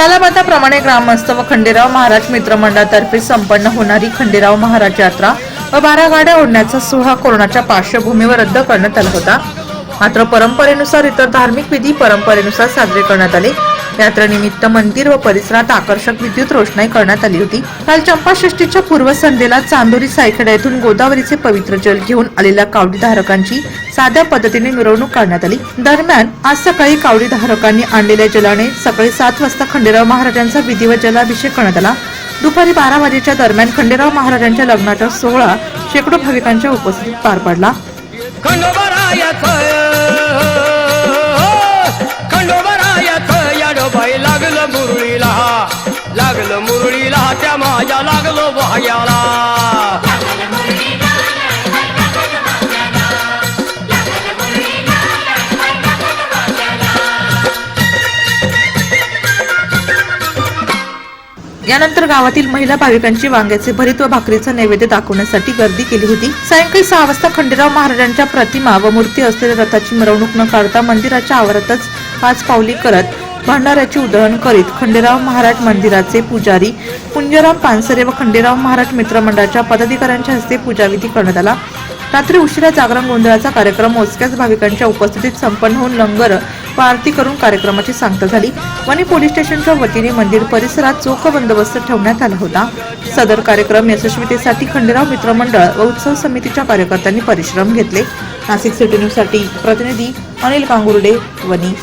सालाबादाप्रमाणे ग्रामस्थ व खंडेराव महाराज मित्रमंडळातर्फे संपन्न होणारी खंडेराव महाराज यात्रा व बारा गाड्या ओढण्याचा सोहळा कोरोनाच्या पार्श्वभूमीवर रद्द करण्यात आला होता. मात्र परंपरेनुसार इतर धार्मिक विधी परंपरेनुसार साजरे करण्यात आले. यात्रेनिमित्त मंदिर व परिसरात आकर्षक विद्युत रोषणाई करण्यात आली होती. काल चंपाषष्टीच्या पूर्वसंध्येला चांदोरी सायखेडा येथून गोदावरीचे पवित्र जल घेऊन आलेल्या कावडीधारकांची साध्या पद्धतीने मिरवणूक काढण्यात आली. दरम्यान आज सकाळी कावडीधारकांनी आणलेल्या जलाने सकाळी सात वाजता खंडेराव महाराजांचा विधिवत जलाभिषेक करण्यात आला. दुपारी बारा वाजेच्या दरम्यान खंडेराव महाराजांच्या लग्नाचा सोहळा शेकडो भाविकांच्या उपस्थितीत पार पडला. त्या माझ्या लागलो वायाला. यानंतर गावातील महिला भाविकांची वांग्याचे भरीत व भाकरीचं नैवेद्य दाखवण्यासाठी गर्दी केली होती. सायंकाळी सहा वाजता खंडेराव महाराजांच्या प्रतिमा व मूर्ती असलेल्या रथाची मिरवणूक न काढता मंदिराच्या आवारातच पाच पावली करत भंडाऱ्याची उधळण करीत खंडेराव महाराज मंदिराचे पुजारी पुंजराम पानसरे व खंडेराव महाराज मित्रमंडळाच्या पदाधिकाऱ्यांच्या हस्ते पूजाविधी करण्यात आला. रात्री उशिरा जागरण गोंधळाचा कार्यक्रम मोजक्याच भाविकांच्या उपस्थितीत संपन्न होऊन लंगर व आरती करून कार्यक्रमाची सांगता झाली. वणी पोलीस स्टेशनच्या वतीने मंदिर परिसरात चोख बंदोबस्त ठेवण्यात आला होता. सदर कार्यक्रम यशस्वीतेसाठी खंडेराव मित्रमंडळ व उत्सव समितीच्या कार्यकर्त्यांनी परिश्रम घेतले. नाशिक सिटी न्यूजसाठी प्रतिनिधी अनिल कांगुर्डे वणी.